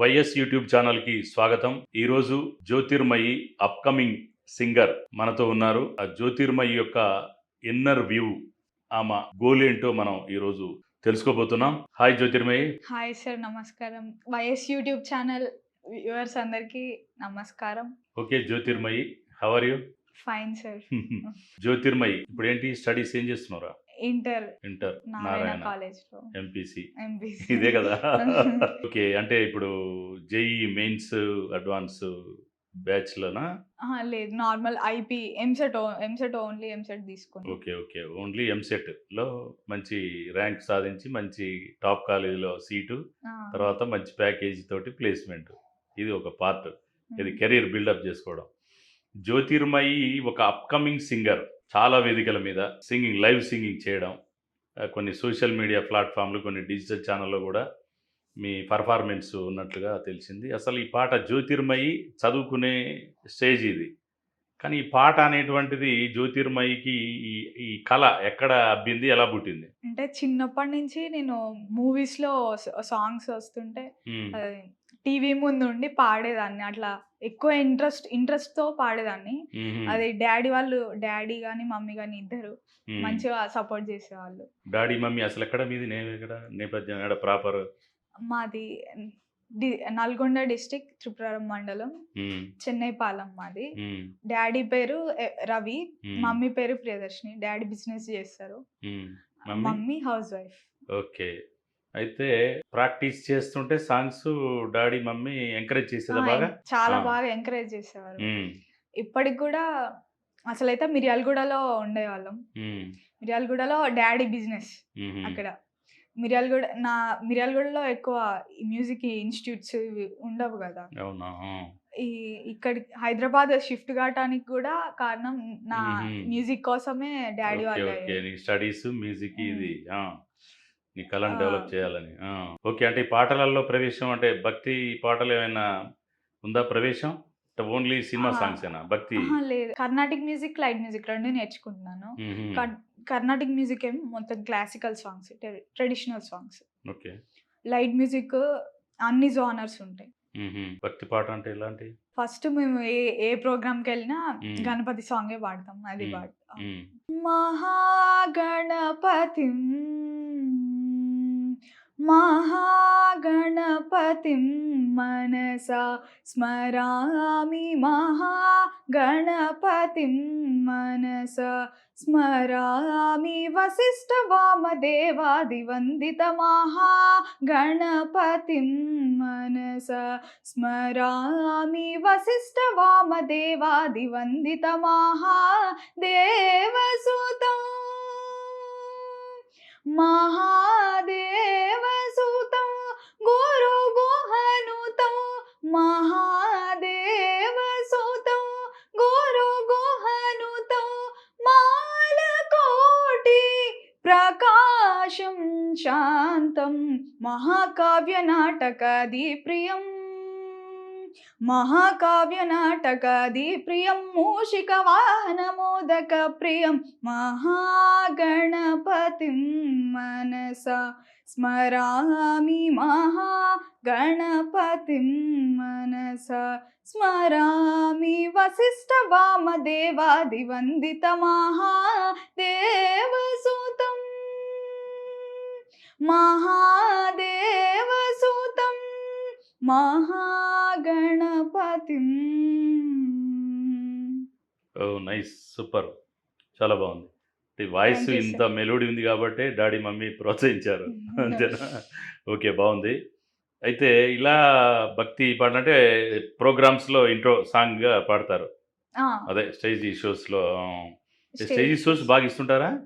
YS YouTube ఛానల్కి స్వాగతం. ఈ రోజు జ్యోతిర్మయి అప్కమింగ్ సింగర్ మనతో ఉన్నారు. ఆ జ్యోతిర్మయి యొక్క ఇన్నర్ వ్యూ ఆమె గోల్ ఏంటో మనం ఈ రోజు తెలుసుకోబోతున్నాం. హాయ్ జ్యోతిర్మయి. హాయ్ సార్ నమస్కారం. వైఎస్ యూట్యూబ్ ఛానల్ వ్యూవర్స్ అందరికీ నమస్కారం. Okay Jyothirmayi how are you fine sir Jyothirmayi ఇప్పుడు ఏంటి స్టడీస్ ఏం చేస్తున్నారా ఇంటర్ ఇంటర్ నారాయణ కాలేజ్లో ఎంపీసీ. ఎంబీసీ ఇదే కదా. ఓకే అంటే ఇప్పుడు జేఈ మెయిన్స్ అడ్వాన్స్ బ్యాచ్ లోనా లేదు normal IP EAMCET EAMCET only EAMCET తీసుకున్నాను ఓకే ఓకే ఓన్లీ ఎంసెట్లో మంచి ర్యాంక్ సాధించి మంచి టాప్ కాలేజీలో సీటు తర్వాత మంచి ప్యాకేజీ తోటి ప్లేస్మెంట్. ఇది ఒక పార్ట్. ఇది కెరీర్ బిల్డప్ చేసుకోవడం. జ్యోతిర్మయి ఒక అప్కమింగ్ సింగర్. చాలా వేదికల మీద సింగింగ్ లైవ్ సింగింగ్ చేయడం కొన్ని సోషల్ మీడియా ప్లాట్ఫామ్లు కొన్ని డిజిటల్ ఛానల్లో కూడా మీ పర్ఫార్మెన్స్ ఉన్నట్లుగా తెలిసింది. అసలు ఈ పాట జ్యోతిర్మయి చదువుకునే స్టేజ్ ఇది. కానీ ఈ పాట అనేటువంటిది జ్యోతిర్మయికి ఈ ఈ కళ ఎక్కడ అబ్బింది ఎలా పుట్టింది? అంటే చిన్నప్పటి నుంచి నేను మూవీస్లో సాంగ్స్ వస్తుంటే టీవీ ముందు ఉండి పాడేదాన్ని. అట్లా ఎక్కువ ఇంట్రెస్ట్ ఇంట్రెస్ట్తో పాడేదాన్ని అది డాడీ వాళ్ళు డాడీ గాని మమ్మీ గాని ఇద్దరు. మంచిగా సపోర్ట్ చేసేవాళ్ళు. డాడీ మమ్మీ అసలు ఎక్కడ మీది? నేపథ్యం ప్రాపర్? మాది నల్గొండ డిస్టిక్ త్రిపురారం మండలం. చెన్నై పాలెం మాది. డాడీ పేరు రవి మమ్మీ పేరు ప్రియదర్శిని. డాడీ బిజినెస్ చేస్తారు. Mummy house wife. ఓకే. అయితే ప్రాక్టీస్ చేస్తుంటే సాంగ్స్ డాడీ మమ్మీ ఎంకరేజ్ చేసేదా బాగా? చాలా. బాగా ఎంకరేజ్ చేసేవారు. ఇప్పటికి కూడా అసలైతే మిర్యాలగూడలో ఉండేవాళ్ళం. మిర్యాలగూడలో డాడీ బిజినెస్ అక్కడ. మిర్యాలగూడ నా మిర్యాలగూడలో ఎక్కువ మ్యూజిక్ ఇన్స్టిట్యూట్స్ ఇవి ఉండవు కదా. ఈ ఇక్కడి హైదరాబాద్ షిఫ్ట్ కావటానికి కూడా కారణం నా. మ్యూజిక్ కోసమే డాడీ వాళ్ళ స్టడీస్ మ్యూజిక్. ఇది. నీ కళను. డెవలప్ చేయాలని. ఓకే. అంటే ఈ పాటలలో ప్రవేశం అంటే భక్తి పాటలు ఏమైనా ఉందా ప్రవేశం? Only cinema. సాంగ్స్ ఏనా భక్తి లేదు. కర్ణాటిక్ మ్యూజిక్ లైట్ మ్యూజిక్ రెండు నేర్చుకుంటున్నాను. కర్ణాటిక్ మ్యూజిక్ ఏమో మొత్తం classical songs traditional songs. Okay. Light music అన్ని జానర్స్ ఉంటాయి. భక్తి పాట అంటే ఎలాంటి? ఫస్ట్ మేము ఏ ఏ ప్రోగ్రామ్కి వెళ్ళినా మ్మ్. గణపతి సాంగే పాడతాం. అది. పాడతాం. మహాగణపతిం महागणपतिं मनसा स्मरामि महागणपतिं मनसा स्मरामि वसिष्ठ वामदेवादिवन्दितमः गणपतिं मनसः स्मरामि वसिष्ठवामदेवादिवन्दितमहा देवसुतम् हादेवसुतौ गोरुगोहनुतौ। महादेव सूतं मालकोटि प्रकाशं शान्तं। महाकाव्यनाटकादिप्रियम् महाकाव्यनाटकादिप्रियं मूषिकवाहनमोदकप्रियं महागणपतिं मनसा स्मरामि महागणपतिं मनसा स्मरामि वसिष्ठ वामदेवादिवन्दितमहासूतं మహాగణపతిం. Oh nice super. చాలా బాగుంది. వాయిస్ ఇంత. మెలోడీ ఉంది కాబట్టి డాడీ మమ్మీ ప్రోత్సహించారు. అంతేనా ఓకే బాగుంది. అయితే ఇలా భక్తి పాట అంటే ప్రోగ్రామ్స్లో ఇంట్రో సాంగ్గా పాడతారు. అదే స్టేజ్ షోస్లో స్టేజ్ షోస్ బాగా ఇస్తుంటారా.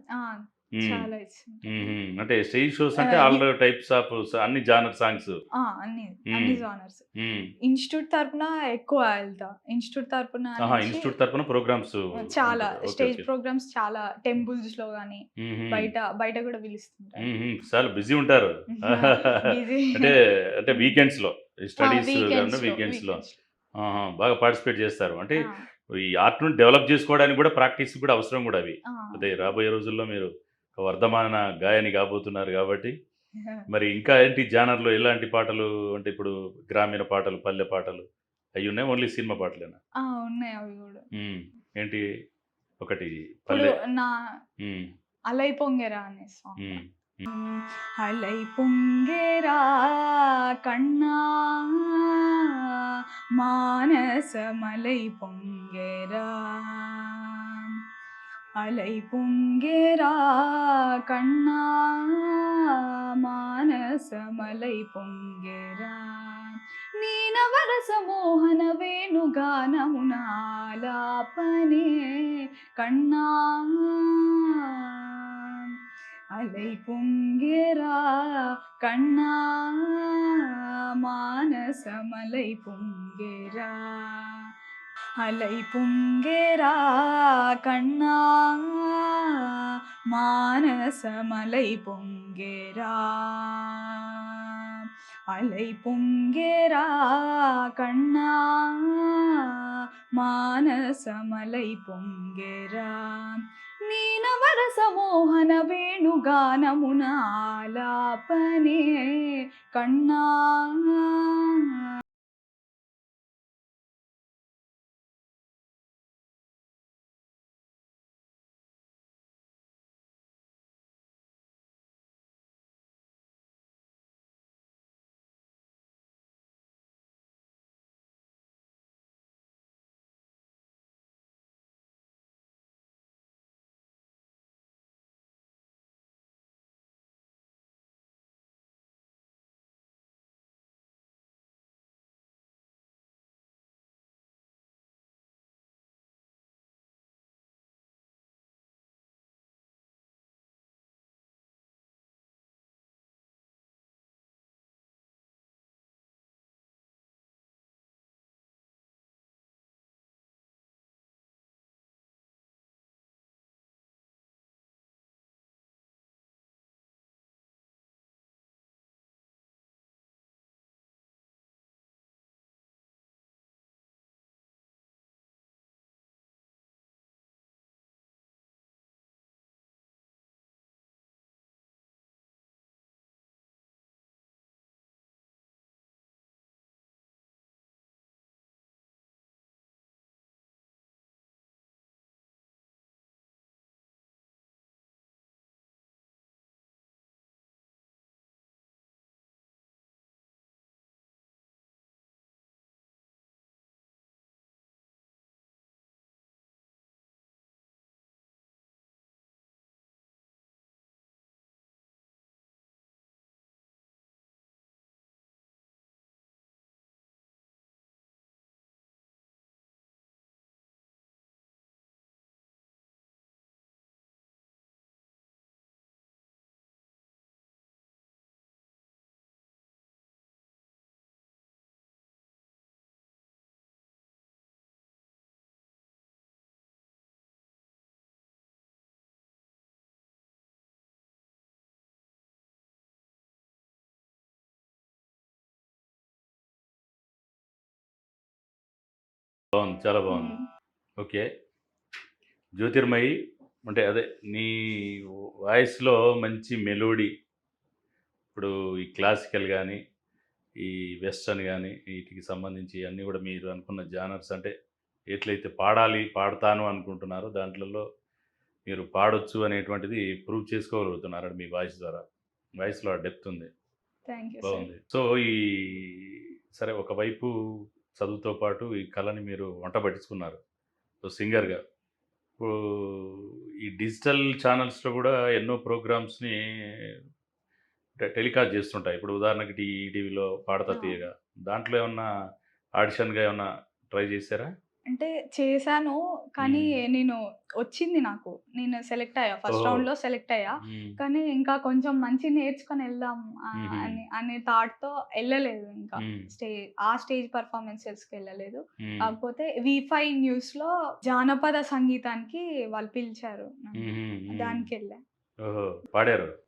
చాలా ఇష్టం. మ్మ్. అంటే స్టేజ్ షోస్ అంటే ఆల్ టైప్స్ ఆఫ్ అన్ని జానర్ సాంగ్స్. అన్ని అన్ని. జానర్స్. ఇన్స్టిట్యూట్ తరపున ఎక్కువ వెళ్తా. ఇన్స్టిట్యూట్ తరపున ఇన్స్టిట్యూట్ తరపున ప్రోగ్రామ్స్ చాలా స్టేజ్ ప్రోగ్రామ్స్ చాలా టెంపుల్స్లో గానీ బయట బయట కూడా పిలుస్తుంటారు. చాలా బిజీ ఉంటారు. అంటే అంటే వీకెండ్స్లో స్టడీస్ వీకెండ్స్లో బాగా పార్టిసిపేట్ చేస్తారు. అంటే ఈ ఆర్ట్ను డెవలప్ చేసుకోవడానికి కూడా ప్రాక్టీస్ కూడా అవసరం కూడా అవి. అదే రాబోయే రోజుల్లో మీరు వర్ధమాన గాయని కాబోతున్నారు కాబట్టి. మరి ఇంకా ఏంటి జానర్లో ఎలాంటి పాటలు అంటే ఇప్పుడు గ్రామీణ పాటలు పల్లె పాటలు అవి ఉన్నాయి ఓన్లీ సినిమా పాటలేనా? ఉన్నాయి అవి కూడా. ఏంటి ఒకటి పల్లె నా అలై పొంగెరా అనే సాంగ్. అలై పొంగెరా కண்ணా మానసమలై పొంగెరా அலை பொங்கேரா கண்ணா மானசமலை பொங்கேரா నీనవరస మోహన వేణుగానమునాలాపనే కన్నా అలై పొంగెరా కన్నా మానసమలై పొంగెరా அலை புங்கேரா கண்ணா மானசமலை பொங்கேரா. அலை பொங்கேரா கண்ணா மானசமலை பொங்கேரா. மீனவர సమోహన వేణుగానమున ఆలాపనే బాగుంది చాలా బాగుంది. ఓకే. జ్యోతిర్మయి అంటే అదే నీ వాయిస్లో మంచి మెలోడీ. ఇప్పుడు ఈ క్లాసికల్ కానీ ఈ వెస్టర్న్ కానీ వీటికి సంబంధించి అన్నీ కూడా మీరు అనుకున్న జానర్స్ అంటే ఎట్లయితే పాడాలి పాడతాను అనుకుంటున్నారో దాంట్లలో మీరు పాడొచ్చు అనేటువంటిది ప్రూవ్ చేసుకోగలుగుతున్నారు మీ వాయిస్ ద్వారా. వాయిస్లో డెప్త్ ఉంది. బాగుంది. సో ఈ సరే ఒకవైపు చదువుతో పాటు ఈ కళని మీరు వంట పట్టించుకున్నారు. సో సింగర్గా ఇప్పుడు ఈ డిజిటల్ ఛానల్స్లో కూడా ఎన్నో ప్రోగ్రామ్స్ని టెలికాస్ట్ చేస్తుంటాయి. ఇప్పుడు ఉదాహరణకి టీవీలో పాడతా. తీయగా. దాంట్లో ఏమన్నా ఆడిషన్గా ఏమన్నా ట్రై చేశారా? అంటే చేశాను. కానీ. నేను వచ్చింది నాకు. నేను సెలెక్ట్ అయ్యా. ఫస్ట్. రౌండ్లో సెలెక్ట్ అయ్యా. కానీ ఇంకా కొంచెం మంచి నేర్చుకొని వెళ్దాం. అని అనే థాట్తో వెళ్ళలేదు ఇంకా. స్టేజ్ ఆ స్టేజ్ పర్ఫార్మెన్సెస్కి వెళ్ళలేదు. కాకపోతే వి ఫైవ్ న్యూస్లో జానపద సంగీతానికి వాళ్ళు పిలిచారు. దానికి వెళ్ళా. పాడారు.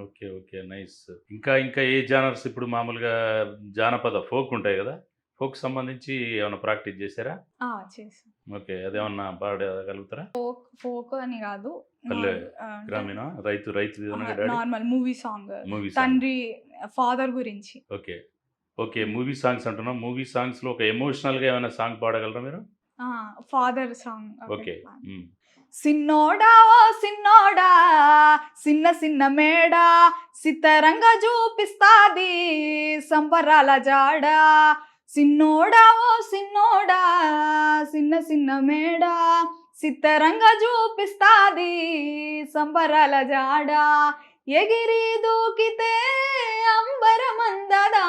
Okay okay. నైస్. ఇంకా ఇంకా ఏ జానర్స్ ఇప్పుడు మామూలుగా జానపద ఫోక్ ఉంటాయి కదా? ఫోక్ సంబంధించి ఏమైనా ప్రాక్టీస్ చేశారా? ఆ, ఓకే అదేమన్నా పాడగలుగుతారా ఫోక్ ఫోక్ అని కాదు. పల్లె, గ్రామీణ? రైతు రైతు daddy? Normal movie song. Movie తండ్రి ఫాదర్ గురించి. ఓకే ఓకే మూవీ సాంగ్స్ అంటున్నాం. మూవీ సాంగ్స్లో ఒక ఎమోషనల్గా ఏమైనా సాంగ్ పాడగలరా మీరు? Father song okay. సిన్నోడా ఓ సిన్నోడా సిన్న సిన్న మేడ సిత్తరంగా చూపిస్తాది సంబరాల జాడ సిన్నోడా ఓ సిన్నోడా సిన్న సిన్న మేడా సిత్తరంగా చూపిస్తాది సంబరాల జాడ. ఎగిరి దూకితే అంబరమందదా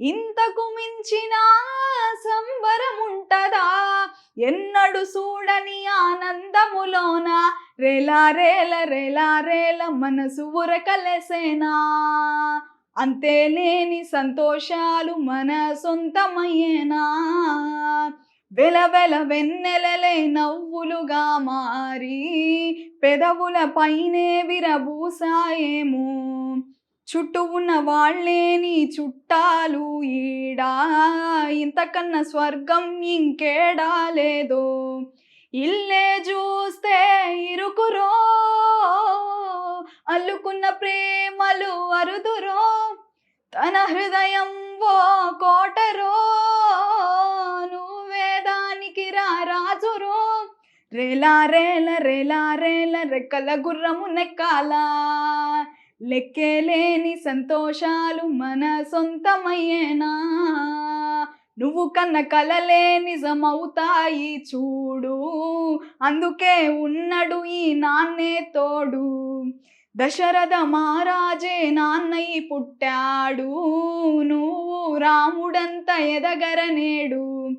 ఇంతకు మించిన సంబరముంటదా. ఎన్నడు చూడని ఆనందములోన రేలా రేల రేలా రేల మనసు ఉరకలేసేనా. అంతేలేని సంతోషాలు మన సొంతమయ్యేనా? వెల వెల వెన్నెలలే నవ్వులుగా మారి పెదవుల పైనే విరబూసాయేమో? చుట్టూ ఉన్న వాళ్ళే నీ చుట్టాలు ఈడా? ఇంతకన్నా స్వర్గం ఇంకేడా లేదో? ఇల్లే చూస్తే ఇరుకురో అల్లుకున్న ప్రేమలు అరుదురో తన హృదయం ఓ కోటరో నువ్వే దానికి రాజురో. రేలా రేల రేలా రేల రెక్కల గుర్రము నెక్కాలా. లెక్కేలేని సంతోషాలు మన సొంతమయ్యేనా? నువ్వు కన్న కలలే నిజమవుతాయి చూడు. అందుకే ఉన్నడు ఈ నాన్నే తోడు. దశరథ మహారాజే నాన్నయి పుట్టాడు. నువ్వు రాముడంత ఎదగరనేడు.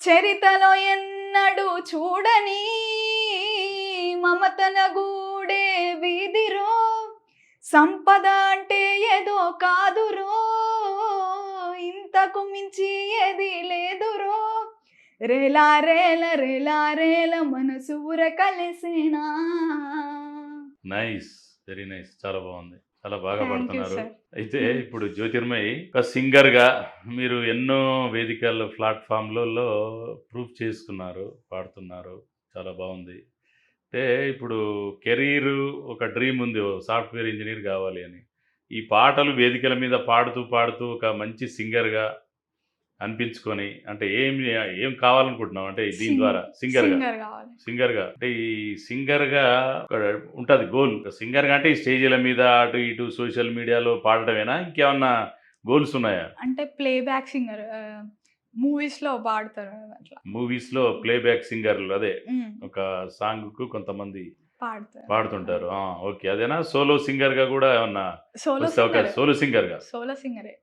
చరితలో ఎన్నడు చూడని మమతన గూడే వీధిరో. సంపద అంటే ఏదో కాదురో. ఇంతకు మించి ఏది లేదురో రేలా రేల రేలా రేల మనసు ఊర కలిసేనా? Nice very nice. చాలా బాగుంది. చాలా బాగా పాడుతున్నారు. అయితే ఇప్పుడు జ్యోతిర్మయి ఒక సింగర్గా మీరు ఎన్నో వేదికల్లో ప్లాట్ఫామ్లలో ప్రూఫ్ చేసుకున్నారు పాడుతున్నారు. చాలా బాగుంది. అంటే ఇప్పుడు కెరీర్ ఒక డ్రీమ్ ఉంది సాఫ్ట్వేర్ ఇంజనీర్ కావాలి అని. ఈ పాటలు వేదికల మీద పాడుతూ పాడుతూ ఒక మంచి సింగర్గా అనిపించుకొని అంటే ఏం ఏం కావాలనుకుంటున్నావు? అంటే దీని ద్వారా సింగర్గా? సింగర్ కావాలి. సింగర్గా అంటే ఈ సింగర్గా ఒక ఉంటది గోల్. సింగర్గా అంటే ఈ స్టేజీల మీద అటు ఇటు సోషల్ మీడియాలో పాడటమేనా? ఇంకేమన్నా గోల్స్ ఉన్నాయా? అంటే ప్లే బ్యాక్ సింగర్ మూవీస్లో పాడతారు అట్లా. మూవీస్లో ప్లేబ్యాక్ సింగర్లు అదే. ఒక సాంగ్కు కొంతమంది పాడుతుంటారు. ఓకే. అదేనా? సోలో సింగర్గా కూడా ఏమన్నా సోలో సోలో సింగర్. గా సోలో సింగరే.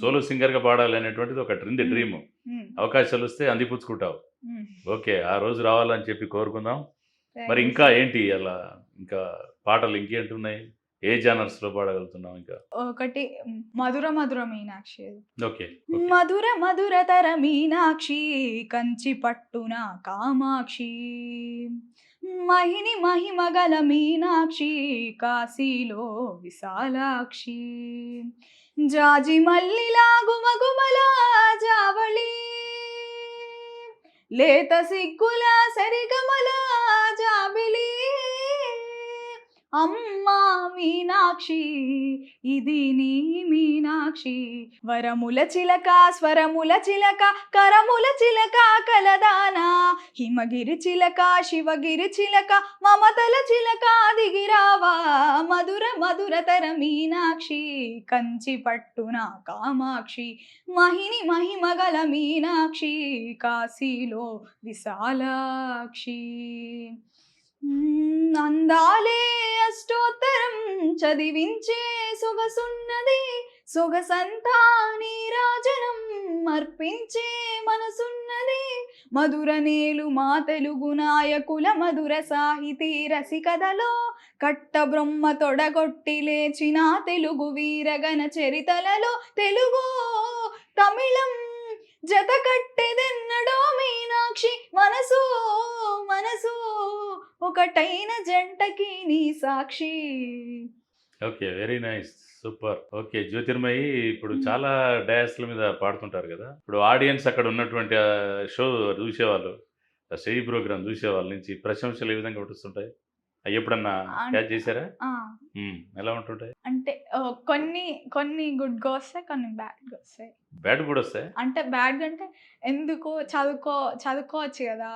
సోలో సింగర్గా పాడాలి అనేటువంటిది ఒక ట్రింది. డ్రీమ్. అవకాశాలు వస్తే అందిపుచ్చుకుంటావు. ఓకే. ఆ రోజు రావాలని చెప్పి కోరుకుందాం. మరి ఇంకా. ఏంటి? అలా ఇంకా పాటలు ఇంకేంటి ఉన్నాయి ఏ జానర్స్లో పాడగలుగుతున్నాం ఇంకా? ఒకటి మధుర మధుర మీనాక్షి. ఓకే. మధుర మధురతర మీనాక్షి కంచి పట్టున కామాక్షి. మహిని మహిమగల మీనాక్షి కాశీలో విశాలాక్షి. జాజి మల్లిలా గుమగుమల జావళి. లేత సిగ్గుల సరిగమలా జాబిలి. అమ్మా మీనాక్షి ఇది నీ మీనాక్షి. వరముల చిలక స్వరముల చిలక కరముల చిలక కలదానా. హిమగిరి చిలక శివగిరి చిలక మమతల చిలక దిగిరావా. మధుర మధురతర మీనాక్షి కంచి పట్టున కామాక్షి. మహిని మహిమగల మీనాక్షి కాశీలో విశాలాక్షి. అందాలే అష్టోత్తరం చదివించే సొగసున్నది. సొగసంతా నీరాజనం అర్పించే మనసున్నది. మధుర నేలు మా తెలుగు నాయకుల మధుర సాహితీ రసికథలో కట్ట బ్రహ్మ తొడగొట్టి లేచిన తెలుగు వీరగణ చరితలలో తెలుగు తమిళం జత కట్టెదెన్నడో మీనాక్షి. మనసు మనసు ఒకటైన జంటకి నీ సాక్షి. Okay very nice super. Okay Jyothirmayi ఇప్పుడు. చాలా డయాస్ల మీద పాడుతుంటారు కదా. ఇప్పుడు ఆడియన్స్ అక్కడ ఉన్నటువంటి షో చూసేవాళ్ళు స్టేజ్ ప్రోగ్రామ్ చూసే వాళ్ళ నుంచి ప్రశంసలు ఏ విధంగా పట్టుస్తుంటాయి? అవి ఎప్పుడన్నా క్యాచ్ చేశారా. ఎలా ఉంటుంటాయి? అంటే కొన్ని కొన్ని గుడ్గా వస్తాయి కొన్ని బ్యాడ్గా వస్తాయి బ్యాడ్ కూడా వస్తాయి అంటే బ్యాడ్ అంటే ఎందుకు చదువుకో చదువుకోవచ్చు కదా.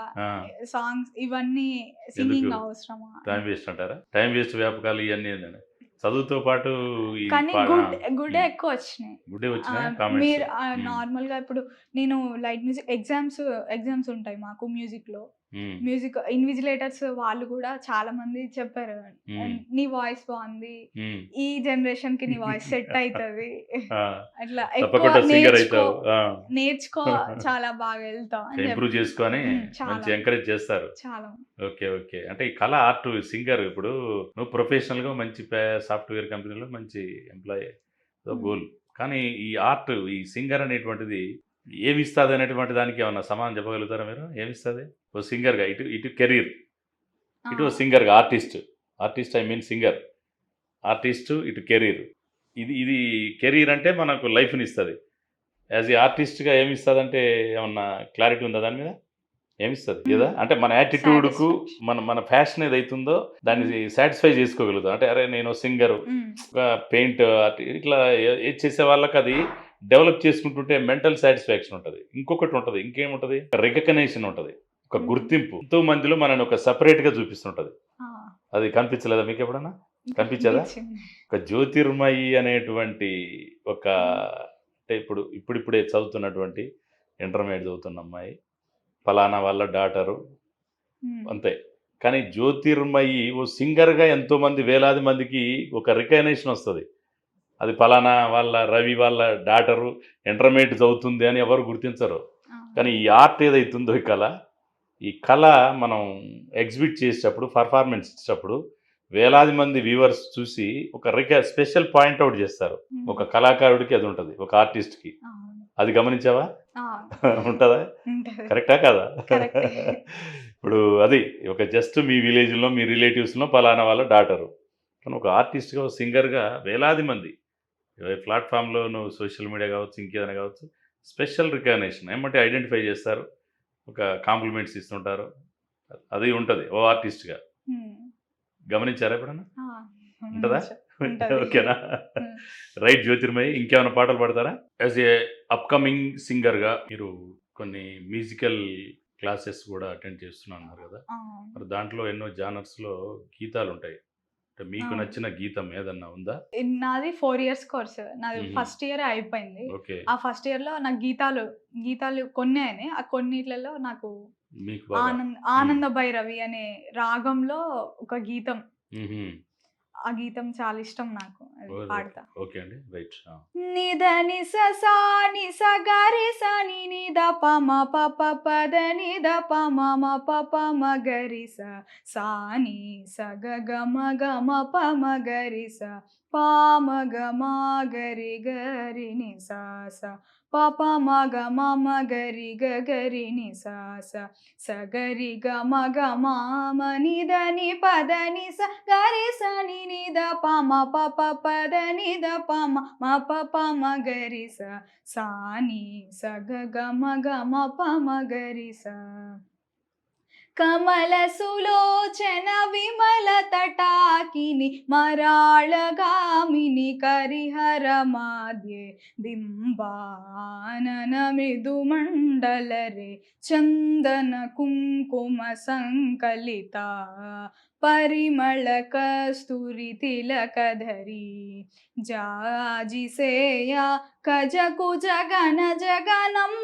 సాంగ్స్ ఇవన్నీ సింగింగ్? అవసరమా? టైం వేస్ట్ అంటారా? టైం వేస్ట్ వ్యాపకాలు ఇవన్నీ చదువుతో పాటు కానీ గుడ్ గుడే. ఎక్కువ వచ్చినాయి. గుడ్డే వచ్చిన? ఆ, కామెంట్స్? మీరు నార్మల్గా ఇప్పుడు నేను లైట్ మ్యూజిక్ ఎగ్జామ్స్ ఎగ్జామ్స్ ఉంటాయి మాకు మ్యూజిక్లో మ్యూజిక్ ఇన్విజిలేటర్స్ వాళ్ళు కూడా చాలా మంది చెప్పారు. నీ వాయిస్ బాగుంది. ఈ జనరేషన్కి నీ వాయిస్ సెట్ అవుతుంది అట్లా నేర్చుకో నేర్చుకో చాలా బాగా వెళ్తావు అని ఇంప్రూవ్ చేసుకొని. మంచి ఎంకరేజ్ చేస్తారు. చాలా. Okay okay. అంటే ఈ కళ ఆర్ట్ సింగర్ ఇప్పుడు నువ్వు ప్రొఫెషనల్గా మంచి సాఫ్ట్వేర్ కంపెనీలో మంచి ఎంప్లాయీ. గోల్. కానీ ఈ ఆర్ట్ ఈ సింగర్ అనేటువంటిది ఏమి ఇస్తుంది అనేటువంటి దానికి ఏమన్నా సమాధానం చెప్పగలుగుతారా మీరు? ఏమి ఇస్తుంది ఓ సింగర్గా ఇటు ఇటు కెరీర్. ఇటు ఆ, సింగర్గా artist. Artist I mean singer. Artist ఇటు కెరీర్. ఇది ఇది కెరీర్ అంటే మనకు లైఫ్ని ఇస్తుంది. యాజ్ ఏ ఆర్టిస్ట్గా ఏమి ఇస్తుంది అంటే ఏమన్నా క్లారిటీ ఉందా దాని మీద? ఏమిస్తుంది? కదా అంటే మన యాటిట్యూడ్కు. మన మన ఫ్యాషన్ ఏదైతుందో దాన్ని సాటిస్ఫై చేసుకోగలుగుతాం. అంటే అరే నేను సింగర్. పెయింట్ ఇట్లా ఏది చేసే వాళ్ళకి అది డెవలప్ చేసుకుంటుంటే మెంటల్ సాటిస్ఫాక్షన్ ఉంటుంది. ఇంకొకటి ఉంటుంది. ఇంకేముంటుంది? రికగ్నైజేషన్ ఉంటుంది. ఒక. గుర్తింపు. ఎంతో మందిలో మనని ఒక separate గా చూపిస్తుంటది అది కనిపించలేదా మీకు ఎప్పుడన్నా? కనిపించదా? ఒక జ్యోతిర్మయి అనేటువంటి ఒక అంటే ఇప్పుడు ఇప్పుడిప్పుడే చదువుతున్నటువంటి ఇంటర్మీడియట్ చదువుతున్న అమ్మాయి. ఫలానా వాళ్ళ డాటరు. అంతే. కానీ జ్యోతిర్మయి ఓ సింగర్గా ఎంతో మంది వేలాది మందికి ఒక రికగ్నేషన్ వస్తుంది. అది ఫలానా వాళ్ళ రవి వాళ్ళ డాటరు ఇంటర్మీడియట్ చదువుతుంది అని ఎవరు గుర్తించరు. కానీ ఈ ఆర్ట్ ఏదైతుందో ఈ కళ ఈ కళ మనం ఎగ్జిబిట్ చేసేటప్పుడు పర్ఫార్మెన్స్ ఇచ్చేటప్పుడు వేలాది మంది వ్యూవర్స్ చూసి ఒక రిక స్పెషల్ పాయింట్ అవుట్ చేస్తారు. ఒక కళాకారుడికి అది ఉంటుంది ఒక ఆర్టిస్ట్కి. అది గమనించావా? ఉంటుందా. కరెక్టా కాదా. ఇప్పుడు అది ఒక జస్ట్ మీ విలేజ్లో మీ రిలేటివ్స్లో పలానా వాళ్ళ డాటరు. కానీ ఒక ఆర్టిస్ట్గా ఒక సింగర్గా వేలాది మంది ప్లాట్ఫామ్లో నువ్వు సోషల్ మీడియా కావచ్చు ఇంకేదైనా కావచ్చు స్పెషల్ రికగ్నేషన్ ఏమంటే ఐడెంటిఫై చేస్తారు ఒక కాంప్లిమెంట్స్ ఇస్తుంటారు అది ఉంటుంది ఓ ఆర్టిస్ట్గా. గమనించారా ఎప్పుడన్నా? ఉంటదా? ఓకేనా. రైట్ జ్యోతిర్మయి ఇంకేమైనా పాటలు పాడతారా? యాజ్ ఏ అప్కమింగ్ సింగర్గా మీరు కొన్ని మ్యూజికల్ క్లాసెస్ కూడా అటెండ్ చేస్తున్నారు కదా. ఆ, మరి దాంట్లో ఎన్నో జానర్స్లో గీతాలు ఉంటాయి అంటే మీకు. నచ్చిన గీతం ఏదన్నా ఉందా నాది ఫోర్ ఇయర్స్ కోర్స్ నాది. ఫస్ట్ ఇయర్ అయిపోయింది ఆ ఫస్ట్ ఇయర్లో నాకు గీతాలు గీతాలు కొన్ని అయినాయి ఆ కొన్నిట్లలో నాకు ఆనంద్ ఆనంద భైరవి అనే రాగంలో ఒక గీతం. ఆ గీతం చాలా ఇష్టం నాకు. పాడతా. ఓకే అండి. రైట్. నిద ని స సా ని స ని ని ద ప మ ప ప ప ద ని ద ప మ మ ప ప మ గ రి స. సా ని స గ గ మ గ మ ప మ గ రి స. ప మ గ మ గ రి గ రి ని స స. ప ప మ గ మ మ గ రి గ గ రి ని స స. స గ రి గ మ గ మ మ ని ద ని ప ద ని స. గ రి స ని ని ద ప మ ప ప ప ద ని ద ప మ మ ప ప మ గ రి స సా ని స గ గ మ గ మ ప మ గ రి స కమల సులోచన విమల తటాకిని మరాళగామిని కరిహర మాధ్యే బింబానన పరిమళ కస్తూరి తిలకధరి జాజిసేయా కజకు జగన జగనం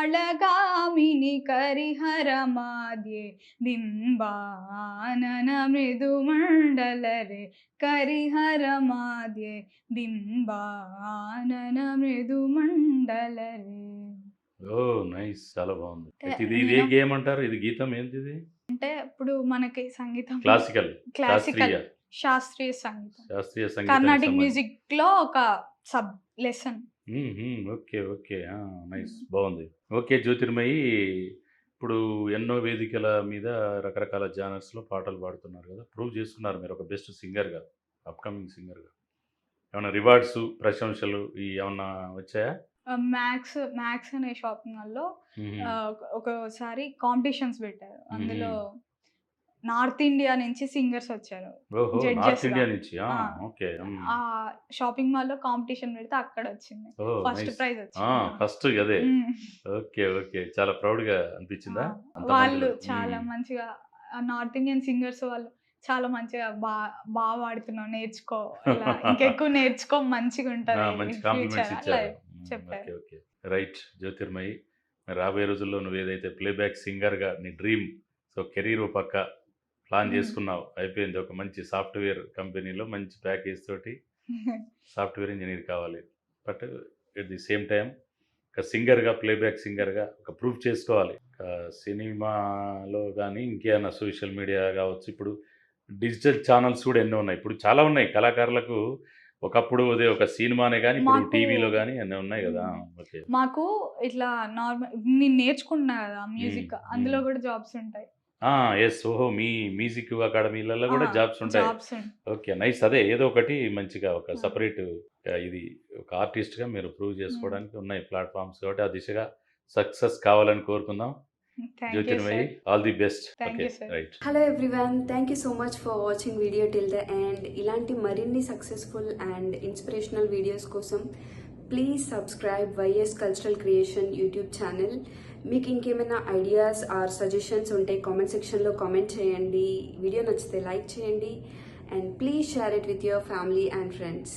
జమరాళగామిని కరిహర మాధ్యే బింబానన మృదుమండలరే కరిహర మాధ్యే బింబానన మృదుమండలరే ఓ నైస్ చాలా బాగుంది. ఇది ఇది ఏ నేను- గేమ్ అంటారు? ఇది గీతం ఏంటి ఇది అంటే ఇప్పుడు మనకి సంగీతం క్లాసికల్ క్లాసికల్ శాస్త్రీయ. సంగీతం. శాస్త్రీయ సంగీతం కర్ణాటిక్ మ్యూజిక్లో ఒక sub lesson. Okay okay. Nice. బాగుంది. ఓకే జ్యోతిర్మయి. ఇప్పుడు ఎన్నో వేదికల మీద రకరకాల జానర్స్లో పాటలు పాడుతున్నారు కదా. ప్రూవ్ చేసుకున్నారు మీరు ఒక బెస్ట్ సింగర్గా అప్కమింగ్ సింగర్గా. ఏమైనా రివార్డ్స్ ప్రశంసలు ఈ ఏమన్నా వచ్చాయా? మ్యాక్స్ మ్యాక్స్ అనే షాపింగ్ మాల్లో ఒకసారి కాంపిటీషన్స్ పెట్టారు. అందులో నార్త్ ఇండియా నుంచి సింగర్స్ వచ్చారు. ఆ, షాపింగ్ మాల్లో కాంపిటీషన్ పెడితే అక్కడ వచ్చింది. ఫస్ట్. ప్రైజ్ వచ్చింది. ఫస్ట్ అదే. Okay okay. చాలా ప్రౌడ్గా అనిపించిందా? వాళ్ళు? చాలా. మంచిగా నార్త్ ఇండియన్ సింగర్స్ వాళ్ళు చాలా మంచిగా బా బాగా పాడుతున్నావు నేర్చుకో ఇంకెక్కువ నేర్చుకో మంచిగా ఉంటది చెప్పారు. Okay okay. రైట్ జ్యోతిర్మయి. రాబోయే రోజుల్లో నువ్వు ఏదైతే ప్లేబ్యాక్ సింగర్గా నీ డ్రీమ్ సో కెరీర్ పక్క ప్లాన్. చేసుకున్నావు అయిపోయింది. ఒక మంచి సాఫ్ట్వేర్ కంపెనీలో మంచి ప్యాకేజ్ తోటి సాఫ్ట్వేర్ ఇంజనీర్ కావాలి. But at the same time ఒక సింగర్గా ప్లేబ్యాక్ సింగర్గా ఒక ప్రూఫ్ చేసుకోవాలి. సినిమాలో కానీ ఇంకేమైనా సోషల్ మీడియా కావచ్చు ఇప్పుడు డిజిటల్ ఛానల్స్ కూడా ఎన్నో ఉన్నాయి. ఇప్పుడు చాలా ఉన్నాయి. కళాకారులకు ఒకప్పుడు అదే ఒక సినిమానే కానీ ఇప్పుడు టీవీలో కానీ అన్నీ ఉన్నాయి కదా. ఓకే. మాకు ఇట్లా నార్మల్ నేను నేర్చుకున్నా కదా మ్యూజిక్. అందులో. కూడా జాబ్స్ ఉంటాయి. ఎస్ ఓహో మీ మ్యూజిక్ అకాడమీలలో కూడా జాబ్స్ ఉంటాయి. Okay nice. అదే ఏదో ఒకటి మంచిగా ఒక. సపరేట్ ఇది ఒక ఆర్టిస్ట్గా మీరు ప్రూవ్ చేసుకోవడానికి ఉన్నాయి ప్లాట్ఫామ్స్ కాబట్టి ఆ దిశగా సక్సెస్ కావాలని కోరుకుందాం. Thank you Jyothirmayi all the best Thank okay you, sir. Right hello everyone thank you so much for watching video till the end ఇలాంటి మరిన్ని సక్సెస్ఫుల్ అండ్ ఇన్స్పిరేషనల్ వీడియోస్ కోసం please subscribe YS cultural creation YouTube channel మీకు ఇంకేమైనా ideas or suggestions ఉంటే comment సెక్షన్లో comment చేయండి video నచ్చితే like చేయండి and please share it with your family and friends